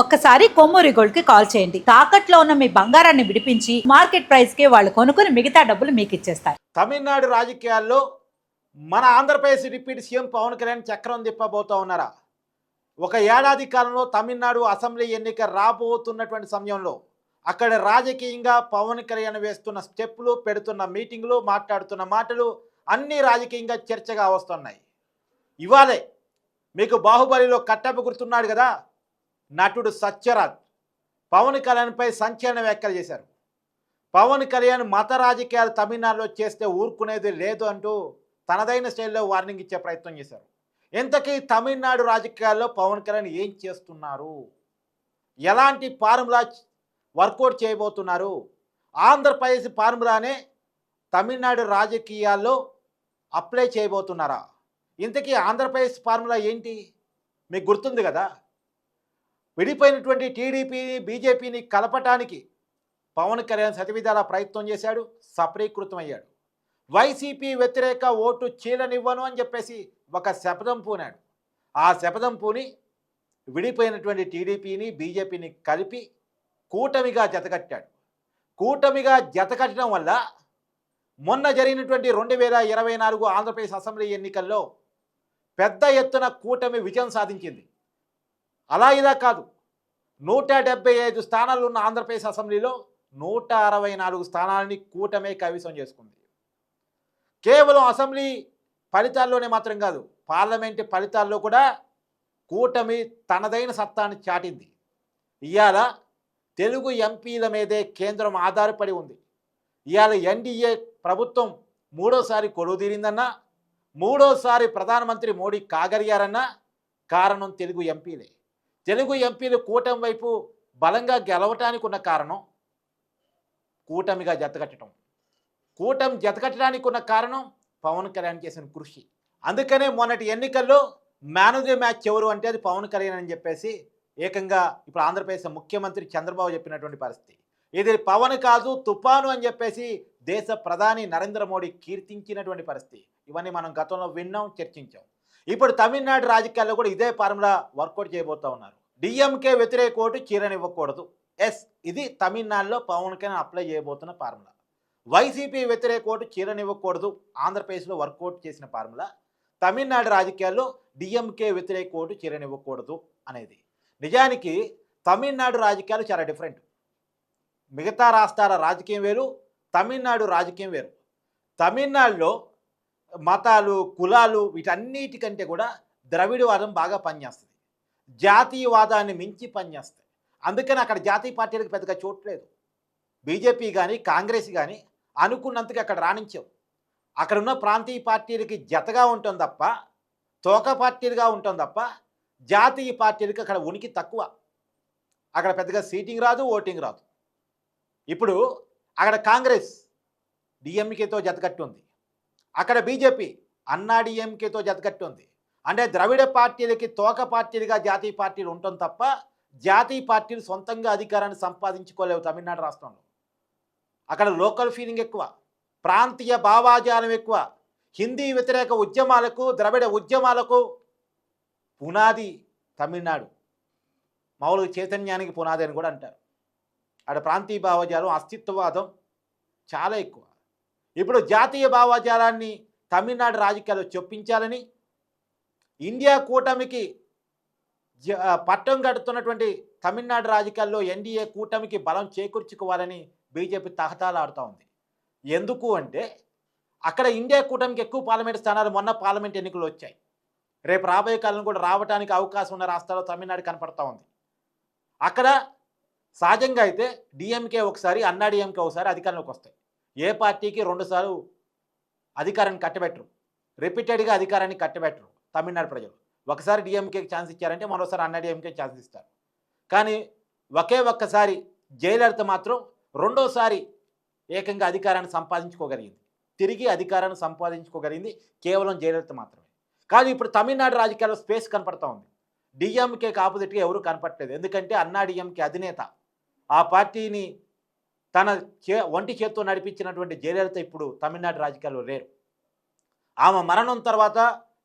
ఒక్కసారి కొమ్మూరి గోల్డ్కి కాల్ చేయండి. తాకట్లో ఉన్న మీ బంగారాన్ని విడిపించి మార్కెట్ ప్రైస్కి వాళ్ళు కొనుక్కుని మిగతా డబ్బులు మీకు ఇచ్చేస్తారు. తమిళనాడు రాజకీయాల్లో మన ఆంధ్రప్రదేశ్ డిప్యూటీ సీఎం పవన్ కళ్యాణ్ చక్రం తిప్పబోతా ఉన్నారా? ఒక ఏడాది కాలంలో తమిళనాడు అసెంబ్లీ ఎన్నిక రాబోతున్నటువంటి సమయంలో అక్కడ రాజకీయంగా పవన్ కళ్యాణ్ వేస్తున్న స్టెప్పులు పెడుతున్న మీటింగులు మాట్లాడుతున్న మాటలు అన్నీ రాజకీయంగా చర్చగా వస్తున్నాయి. ఇవాళే మీకు బాహుబలిలో కట్టపు గుర్తున్నాడు కదా? నటుడు సత్యరాజ్ పవన్ కళ్యాణ్పై సంచలన వ్యాఖ్యలు చేశారు. పవన్ కళ్యాణ్ మత రాజకీయాలు తమిళనాడులో చేస్తే ఊరుకునేది లేదు అంటూ తనదైన స్టైల్లో వార్నింగ్ ఇచ్చే ప్రయత్నం చేశారు. ఇంతకీ తమిళనాడు రాజకీయాల్లో పవన్ కళ్యాణ్ ఏం చేస్తున్నారు? ఎలాంటి ఫార్ములా వర్కౌట్ చేయబోతున్నారు? ఆంధ్రప్రదేశ్ ఫార్ములానే తమిళనాడు రాజకీయాల్లో అప్లై చేయబోతున్నారా? ఇంతకీ ఆంధ్రప్రదేశ్ ఫార్ములా ఏంటి? మీకు గుర్తుంది కదా? విడిపోయినటువంటి టీడీపీని బీజేపీని కలపటానికి పవన్ కళ్యాణ్ సతివిధాల ప్రయత్నం చేశాడు సఫలీకృతమయ్యాడు. వైసీపీ వ్యతిరేక ఓటు చీలనివ్వను అని చెప్పేసి ఒక శపథం పూనాడు. ఆ శపథం పూని విడిపోయినటువంటి టీడీపీని బీజేపీని కలిపి కూటమిగా జతకట్టాడు. కూటమిగా జతకట్టడం వల్ల మొన్న జరిగినటువంటి రెండు వేల ఇరవై నాలుగు ఆంధ్రప్రదేశ్ అసెంబ్లీ ఎన్నికల్లో పెద్ద ఎత్తున కూటమి విజయం సాధించింది. అలా ఇలా కాదు నూట డెబ్బై ఐదు స్థానాలు ఉన్న ఆంధ్రప్రదేశ్ అసెంబ్లీలో నూట అరవై నాలుగు స్థానాలని కూటమే కవిసం చేసుకుంది. కేవలం అసెంబ్లీ ఫలితాల్లోనే మాత్రం కాదు పార్లమెంటు ఫలితాల్లో కూడా కూటమి తనదైన సత్తాన్ని చాటింది. ఇవాళ తెలుగు ఎంపీల మీదే కేంద్రం ఆధారపడి ఉంది. ఇవాళ ఎన్డీఏ ప్రభుత్వం మూడోసారి కొలువు తీరిందన్నా మూడోసారి ప్రధానమంత్రి మోడీ కాగలిగారన్నా కారణం తెలుగు ఎంపీలే. తెలుగు ఎంపీలు కూటమి వైపు బలంగా గెలవటానికి ఉన్న కారణం కూటమిగా జతకట్టడం. కూటమి జతకట్టడానికి ఉన్న కారణం పవన్ కళ్యాణ్ చేసిన కృషి. అందుకనే మొన్నటి ఎన్నికల్లో మ్యాన్ ఆఫ్ ది మ్యాచ్ ఎవరు అంటే అది పవన్ కళ్యాణ్ అని చెప్పేసి ఏకంగా ఇప్పుడు ఆంధ్రప్రదేశ్ ముఖ్యమంత్రి చంద్రబాబు చెప్పినటువంటి పరిస్థితి. ఇది పవన్ కాదు తుఫాను అని చెప్పేసి దేశ ప్రధాని నరేంద్ర మోడీ కీర్తించినటువంటి పరిస్థితి. ఇవన్నీ మనం గతంలో విన్నాం చర్చించాం. ఇప్పుడు తమిళనాడు రాజకీయాల్లో కూడా ఇదే ఫార్ములా వర్కౌట్ చేయబోతా ఉన్నారు. డిఎంకే వ్యతిరేక ఓటు చీరనివ్వకూడదు. ఎస్ ఇది తమిళనాడులో పవన్ కళ్యాణ్ అప్లై చేయబోతున్న ఫార్ములా. వైసీపీ వ్యతిరేక ఓటు చీరనివ్వకూడదు. ఆంధ్రప్రదేశ్లో వర్కౌట్ చేసిన ఫార్ములా. తమిళనాడు రాజకీయాల్లో డిఎంకే వ్యతిరేక ఓటు చీరనివ్వకూడదు అనేది. నిజానికి తమిళనాడు రాజకీయాలు చాలా డిఫరెంట్. మిగతా రాష్ట్రాల రాజకీయం వేరు తమిళనాడు రాజకీయం వేరు. తమిళనాడులో మతాలు కులాలు వీటన్నిటికంటే కూడా ద్రవిడవాదం బాగా పనిచేస్తుంది. జాతీయవాదాన్ని మించి పనిచేస్తాయి అందుకని అక్కడ జాతీయ పార్టీలకు పెద్దగా చోట్లేదు బీజేపీ కానీ కాంగ్రెస్ కానీ అనుకున్నంతగా అక్కడ రాణించవు. అక్కడ ఉన్న ప్రాంతీయ పార్టీలకి జతగా ఉంటుంది తప్ప తోక పార్టీలుగా ఉంటుంది తప్ప జాతీయ పార్టీలకి అక్కడ ఉనికి తక్కువ. అక్కడ పెద్దగా సీటింగ్ రాదు ఓటింగ్ రాదు. ఇప్పుడు అక్కడ కాంగ్రెస్ డిఎంకేతో జతకట్టు ఉంది. అక్కడ బీజేపీ అన్నాడీఎంకేతో డిఎంకేతో ఉంది అంటే ద్రవిడ పార్టీలకి తోక పార్టీలుగా జాతీయ పార్టీలు ఉండటం తప్ప జాతీయ పార్టీలు సొంతంగా అధికారాన్ని సంపాదించుకోలేవు తమిళనాడు రాష్ట్రంలో. అక్కడ లోకల్ ఫీలింగ్ ఎక్కువ ప్రాంతీయ భావాజాలం ఎక్కువ హిందీ వ్యతిరేక ఉద్యమాలకు ద్రవిడ ఉద్యమాలకు పునాది తమిళనాడు. మామూలుగా చైతన్యానికి పునాది అని కూడా అంటారు. అక్కడ ప్రాంతీయ భావజాలం అస్తిత్వవాదం చాలా ఎక్కువ. ఇప్పుడు జాతీయ భావజాలాన్ని తమిళనాడు రాజకీయాలు చొప్పించాలని ఇండియా కూటమికి జ- పట్టం కడుతున్నటువంటి తమిళనాడు రాజకీయాల్లో ఎన్డీఏ కూటమికి బలం చేకూర్చుకోవాలని బీజేపీ తహతాలాడుతూ ఉంది. ఎందుకు అంటే అక్కడ ఇండియా కూటమికి ఎక్కువ పార్లమెంట్ స్థానాలు మొన్న పార్లమెంట్ ఎన్నికలు వచ్చాయి. రేపు రాబోయే కాలం కూడా రావడానికి అవకాశం ఉన్న రాష్ట్రాల్లో తమిళనాడు కనపడతా ఉంది. అక్కడ సహజంగా అయితే డిఎంకే ఒకసారి అన్నాడీఎంకే ఒకసారి అధికారంలోకి వస్తాయి. ఏ పార్టీకి రెండుసార్లు అధికారాన్ని కట్టబెట్టరు. రిపీటెడ్గా అధికారాన్ని కట్టబెట్టరు తమిళనాడు ప్రజలు. ఒకసారి డిఎంకేకి ఛాన్స్ ఇచ్చారంటే మరోసారి అన్నాడీఎంకే ఛాన్స్ ఇస్తారు. కానీ ఒకే ఒక్కసారి జయలలిత మాత్రం రెండోసారి ఏకంగా అధికారాన్ని సంపాదించుకోగలిగింది. తిరిగి అధికారాన్ని సంపాదించుకోగలిగింది కేవలం జయలలిత మాత్రమే. కానీ ఇప్పుడు తమిళనాడు రాజకీయాల్లో స్పేస్ కనపడతా ఉంది. డిఎంకేకి ఆపోజిట్గా ఎవరు కనపడలేదు ఎందుకంటే అన్నా డిఎంకే అధినేత. ఆ పార్టీని తన చే ఒంటి చేత్తో నడిపించినటువంటి జయలలిత ఇప్పుడు తమిళనాడు రాజకీయాల్లో లేరు. ఆమె మరణం తర్వాత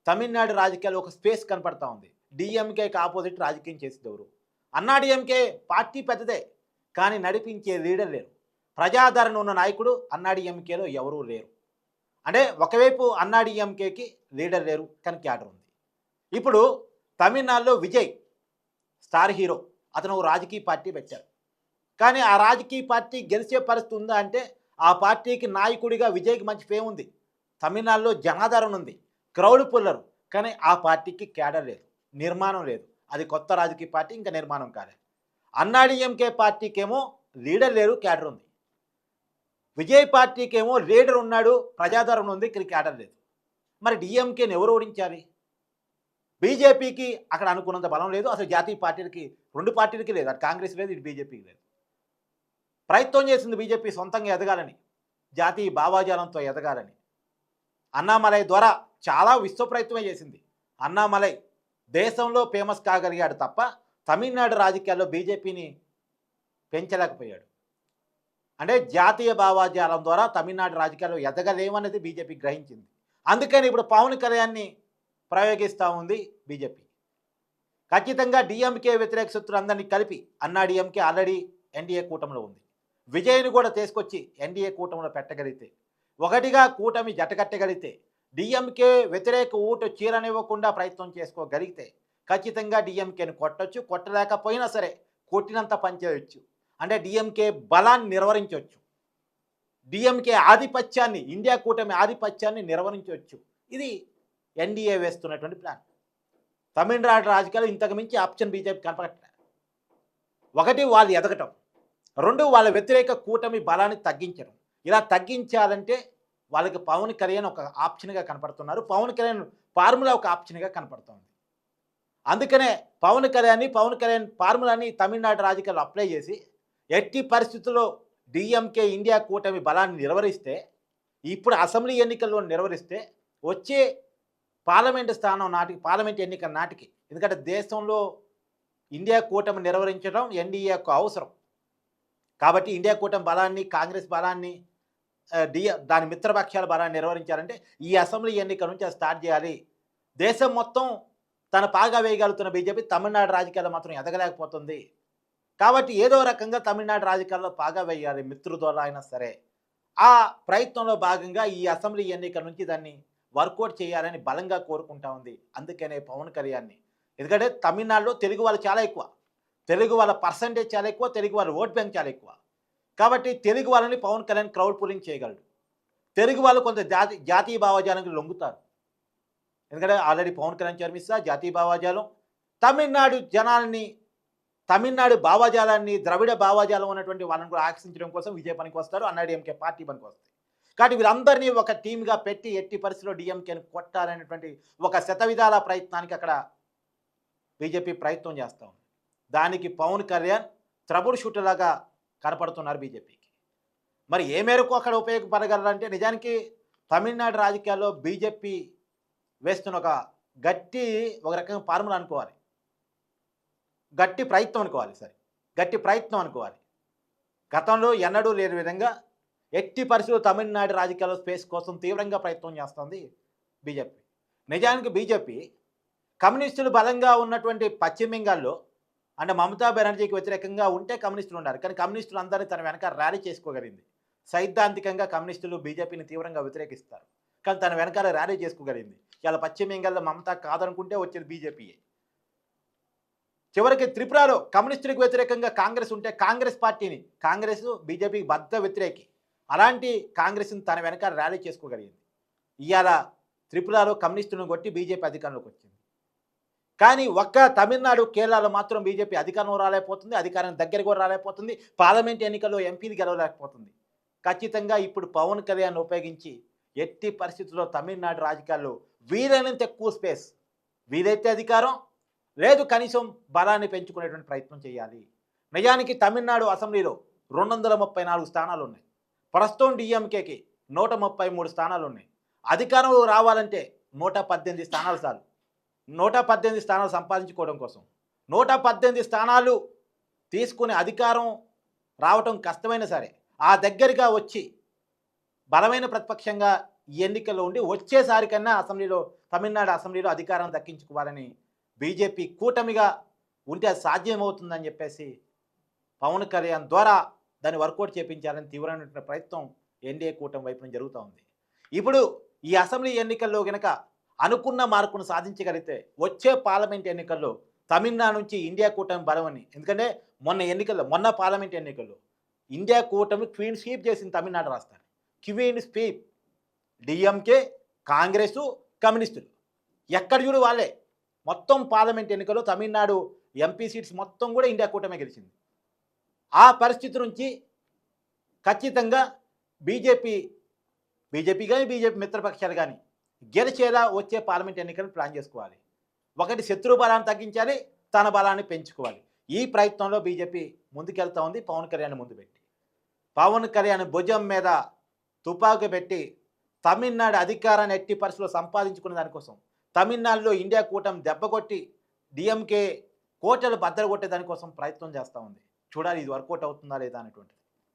తమిళనాడు రాజకీయాల్లో ఒక స్పేస్ కనపడతా ఉంది. డిఎంకేకి ఆపోజిట్ రాజకీయం చేసేది ఎవరు? అన్నాడీఎంకే పార్టీ పెద్దదే కానీ నడిపించే లీడర్ లేరు. ప్రజాదరణ ఉన్న నాయకుడు అన్నాడీఎంకేలో ఎవరూ లేరు. అంటే ఒకవైపు అన్నాడీఎంకేకి లీడర్ లేరు కానీ క్యాడర్ ఉంది. ఇప్పుడు తమిళనాడులో విజయ్ స్టార్ హీరో. అతను ఒక రాజకీయ పార్టీ పెట్టారు. కానీ ఆ రాజకీయ పార్టీ గెలిచే పరిస్థితి ఉందా అంటే ఆ పార్టీకి నాయకుడిగా విజయ్కి మంచి ఫేమ్ ఉంది. తమిళనాడులో జనాదరణ ఉంది. Crowd puller. కానీ ఆ పార్టీకి క్యాడర్ లేదు. నిర్మాణం లేదు. అది కొత్త రాజకీయ పార్టీ ఇంకా నిర్మాణం కాలేదు. అన్నాడీఎంకే పార్టీకేమో లీడర్ లేరు క్యాడర్ ఉంది. విజయ్ పార్టీకేమో లీడర్ ఉన్నాడు ప్రజాదరణ ఉంది ఇక్కడ క్యాడర్ లేదు. మరి డిఎంకేని ఎవరు ఓడించాలి? బీజేపీకి అక్కడ అనుకున్నంత బలం లేదు. అసలు జాతీయ పార్టీలకి రెండు పార్టీలకి లేదు. అటు కాంగ్రెస్ లేదు ఇటు బీజేపీకి లేదు. ప్రయత్నం చేసింది బీజేపీ సొంతంగా ఎదగాలని జాతీయ భావాజాలంతో ఎదగాలని. అన్నామలై ద్వారా చాలా విశ్వ ప్రయత్నమే చేసింది. అన్నామలై దేశంలో ఫేమస్ కాగలిగాడు తప్ప తమిళనాడు రాజకీయాల్లో బీజేపీని పెంచలేకపోయాడు. అంటే జాతీయ భావాజాలం ద్వారా తమిళనాడు రాజకీయాల్లో ఎదగలేమనేది బీజేపీ గ్రహించింది. అందుకని ఇప్పుడు పవన్ కళ్యాణ్ని ప్రయోగిస్తూ ఉంది బీజేపీ. ఖచ్చితంగా డిఎంకే వ్యతిరేక శత్రులందరినీ కలిపి అన్నా డిఎంకే ఆల్రెడీ ఎన్డీఏ కూటమిలో ఉంది. విజయ్ని కూడా తీసుకొచ్చి ఎన్డీఏ కూటమిలో పెట్టగలిగితే ఒకటిగా కూటమి జతకట్టగలిగితే డిఎంకే వ్యతిరేక ఓటు చీరనివ్వకుండా ప్రయత్నం చేసుకోగలిగితే ఖచ్చితంగా డిఎంకేని కొట్టొచ్చు కొట్టలేకపోయినా సరే కొట్టినంత పనిచేయవచ్చు అంటే డిఎంకే బలాన్ని నిర్వహించవచ్చు డిఎంకే ఆధిపత్యాన్ని ఇండియా కూటమి ఆధిపత్యాన్ని నిర్వహించవచ్చు ఇది ఎన్డీఏ వేస్తున్నటువంటి ప్లాన్. తమిళనాడు రాజకీయాలు ఇంతకుమించి ఆప్షన్ బీజేపీ కనపడట్లే. ఒకటి వాళ్ళు ఎదగటం. రెండు వాళ్ళ వ్యతిరేక కూటమి బలాన్ని తగ్గించడం. ఇలా తగ్గించాలంటే వాళ్ళకి పవన్ కళ్యాణ్ ఒక ఆప్షన్గా కనపడుతున్నారు. పవన్ కళ్యాణ్ ఫార్ములా ఒక ఆప్షన్గా కనపడుతుంది. అందుకనే పవన్ కళ్యాణ్ని పవన్ కళ్యాణ్ ఫార్ములాని తమిళనాడు రాజకీయాల్లో అప్లై చేసి ఎట్టి పరిస్థితుల్లో డిఎంకే ఇండియా కూటమి బలాన్ని నిర్వహిస్తే ఇప్పుడు అసెంబ్లీ ఎన్నికల్లో నిర్వహిస్తే వచ్చే పార్లమెంటు స్థానం నాటికి పార్లమెంట్ ఎన్నికల నాటికి ఎందుకంటే దేశంలో ఇండియా కూటమి నిర్వహించడం ఎన్డీఏ యొక్క అవసరం. కాబట్టి ఇండియా కూటమి బలాన్ని కాంగ్రెస్ బలాన్ని డి దాని మిత్రపక్షాల బలాన్ని నిర్వహించాలంటే ఈ అసెంబ్లీ ఎన్నికల నుంచి స్టార్ట్ చేయాలి. దేశం మొత్తం తన పాగా వేయగలుగుతున్న బీజేపీ తమిళనాడు రాజకీయాల్లో మాత్రం ఎదగలేకపోతుంది. కాబట్టి ఏదో రకంగా తమిళనాడు రాజకీయాల్లో పాగా వేయాలి మిత్రు ద్వారా అయినా సరే. ఆ ప్రయత్నంలో భాగంగా ఈ అసెంబ్లీ ఎన్నికల నుంచి దాన్ని వర్కౌట్ చేయాలని బలంగా కోరుకుంటా ఉంది. అందుకనే పవన్ కళ్యాణ్ని. ఎందుకంటే తమిళనాడులో తెలుగు వాళ్ళు చాలా ఎక్కువ. తెలుగు వాళ్ళ పర్సంటేజ్ చాలా ఎక్కువ తెలుగు వాళ్ళ ఓట్ బ్యాంక్ చాలా ఎక్కువ. కాబట్టి తెలుగు వాళ్ళని పవన్ కళ్యాణ్ క్రౌడ్ పూలింగ్ చేయగలడు. తెలుగు వాళ్ళు కొంత జాతి జాతీయ భావజాలానికి లొంగుతారు. ఎందుకంటే ఆల్రెడీ పవన్ కళ్యాణ్ చర్మిస్తా జాతీయ భావజాలం. తమిళనాడు జనాల్ని తమిళనాడు భావజాలాన్ని ద్రవిడ భావజాలం ఉన్నటువంటి వాళ్ళని కూడా ఆకర్షించడం కోసం విజయ పనికి వస్తారు అన్నాడీఎంకే పార్టీ పనికి వస్తాయి. కాబట్టి వీరందరినీ ఒక టీమ్గా పెట్టి ఎట్టి పరిస్థితిలో డిఎంకేని కొట్టాలనేటువంటి ఒక శతవిధాల ప్రయత్నానికి అక్కడ బీజేపీ ప్రయత్నం చేస్తూ దానికి పవన్ కళ్యాణ్ త్రబుల్ షూటర్లాగా కనపడుతున్నారు బీజేపీకి. మరి ఏ మేరకు అక్కడ ఉపయోగపడగలరంటే నిజానికి తమిళనాడు రాజకీయాల్లో బీజేపీ వేస్తున్న ఒక గట్టి ఒక రకంగా ఫార్ములా అనుకోవాలి. గట్టి ప్రయత్నం అనుకోవాలి సరే. గట్టి ప్రయత్నం అనుకోవాలి. గతంలో ఎన్నడూ లేని విధంగా ఎట్టి పరిస్థితులు తమిళనాడు రాజకీయాల్లో స్పేస్ కోసం తీవ్రంగా ప్రయత్నం చేస్తోంది బీజేపీ. నిజానికి బీజేపీ కమ్యూనిస్టులు బలంగా ఉన్నటువంటి పశ్చిమ బెంగాల్లో అంటే మమతా బెనర్జీకి వ్యతిరేకంగా ఉంటే కమ్యూనిస్టులు ఉన్నారు. కానీ కమ్యూనిస్టులు అందరినీ తన వెనక ర్యాలీ చేసుకోగలిగింది. సైద్ధాంతికంగా కమ్యూనిస్టులు బీజేపీని తీవ్రంగా వ్యతిరేకిస్తారు. కానీ తన వెనకాల ర్యాలీ చేసుకోగలిగింది. ఇలా పశ్చిమ బెంగాల్లో మమతా కాదనుకుంటే వచ్చేది బీజేపీయే. చివరికి త్రిపురలో కమ్యూనిస్టులకు వ్యతిరేకంగా కాంగ్రెస్ ఉంటే కాంగ్రెస్ పార్టీని కాంగ్రెస్ బీజేపీకి బద్ద వ్యతిరేకి. అలాంటి కాంగ్రెస్ని తన వెనక ర్యాలీ చేసుకోగలిగింది. ఇవాళ త్రిపురలో కమ్యూనిస్టులను కొట్టి బీజేపీ అధికారంలోకి వచ్చింది. కానీ ఒక్క తమిళనాడు కేరళలో మాత్రం బీజేపీ అధికారం రాలేకపోతుంది అధికారం దగ్గర కూడా రాలేకపోతుంది పార్లమెంట్ ఎన్నికల్లో ఎంపీది గెలవలేకపోతుంది. ఖచ్చితంగా ఇప్పుడు పవన్ కళ్యాణ్ ఉపయోగించి ఎట్టి పరిస్థితుల్లో తమిళనాడు రాజకీయాల్లో వీలైనంత ఎక్కువ స్పేస్ వీలైతే అధికారం లేదు కనీసం బలాన్ని పెంచుకునేటువంటి ప్రయత్నం చేయాలి. నిజానికి తమిళనాడు అసెంబ్లీలో రెండు వందల ముప్పై నాలుగు స్థానాలు ఉన్నాయి. ప్రస్తుతం డిఎంకేకి నూట ముప్పై మూడు స్థానాలు ఉన్నాయి. అధికారం రావాలంటే నూట పద్దెనిమిది స్థానాలు చాలు. నూట పద్దెనిమిది స్థానాలు సంపాదించుకోవడం కోసం. నూట పద్దెనిమిది స్థానాలు తీసుకునే అధికారం రావటం కష్టమైన సరే ఆ దగ్గరగా వచ్చి బలమైన ప్రతిపక్షంగా ఈ ఎన్నికల్లో ఉండి వచ్చేసారి కన్నా అసెంబ్లీలో తమిళనాడు అసెంబ్లీలో అధికారం దక్కించుకోవాలని బీజేపీ కూటమిగా ఉంటే అది సాధ్యమవుతుందని చెప్పేసి పవన్ కళ్యాణ్ ద్వారా దాన్ని వర్కౌట్ చేపించాలని తీవ్రమైనటువంటి ప్రయత్నం ఎన్డీఏ కూటమి వైపు నుంచి జరుగుతూ ఉంది. ఇప్పుడు ఈ అసెంబ్లీ ఎన్నికల్లో గనక అనుకున్న మార్కును సాధించగలిగితే వచ్చే పార్లమెంట్ ఎన్నికల్లో తమిళనాడు నుంచి ఇండియా కూటమి బలమని. ఎందుకంటే మొన్న ఎన్నికల్లో మొన్న పార్లమెంట్ ఎన్నికల్లో ఇండియా కూటమి క్వీన్ స్వీప్ చేసింది తమిళనాడు రాష్ట్రాన్ని. Queen sweep. డిఎంకే కాంగ్రెస్ కమ్యూనిస్టులు. ఎక్కడ చూడు వాళ్ళే. మొత్తం పార్లమెంట్ ఎన్నికల్లో తమిళనాడు ఎంపీ సీట్స్ మొత్తం కూడా ఇండియా కూటమే గెలిచింది. ఆ పరిస్థితి నుంచి ఖచ్చితంగా బీజేపీ బీజేపీ కానీ బీజేపీ మిత్రపక్షాలు కానీ గెలిచేలా వచ్చే పార్లమెంట్ ఎన్నికలను ప్లాన్ చేసుకోవాలి. ఒకటి శత్రు బలాన్ని తగ్గించాలి తన బలాన్ని పెంచుకోవాలి. ఈ ప్రయత్నంలో బీజేపీ ముందుకెళ్తా ఉంది పవన్ కళ్యాణ్ ముందు పెట్టి. పవన్ కళ్యాణ్ భుజం మీద తుపాకు పెట్టి తమిళనాడు అధికారాన్ని ఎట్టి పరిస్థితుల్లో సంపాదించుకునే దానికోసం తమిళనాడులో ఇండియా కూటమి దెబ్బకొట్టి డిఎంకే కోటలు బద్దలు కొట్టే దానికోసం ప్రయత్నం చేస్తూ ఉంది. చూడాలి ఇది వర్కౌట్ అవుతుందా లేదా అనేటువంటిది.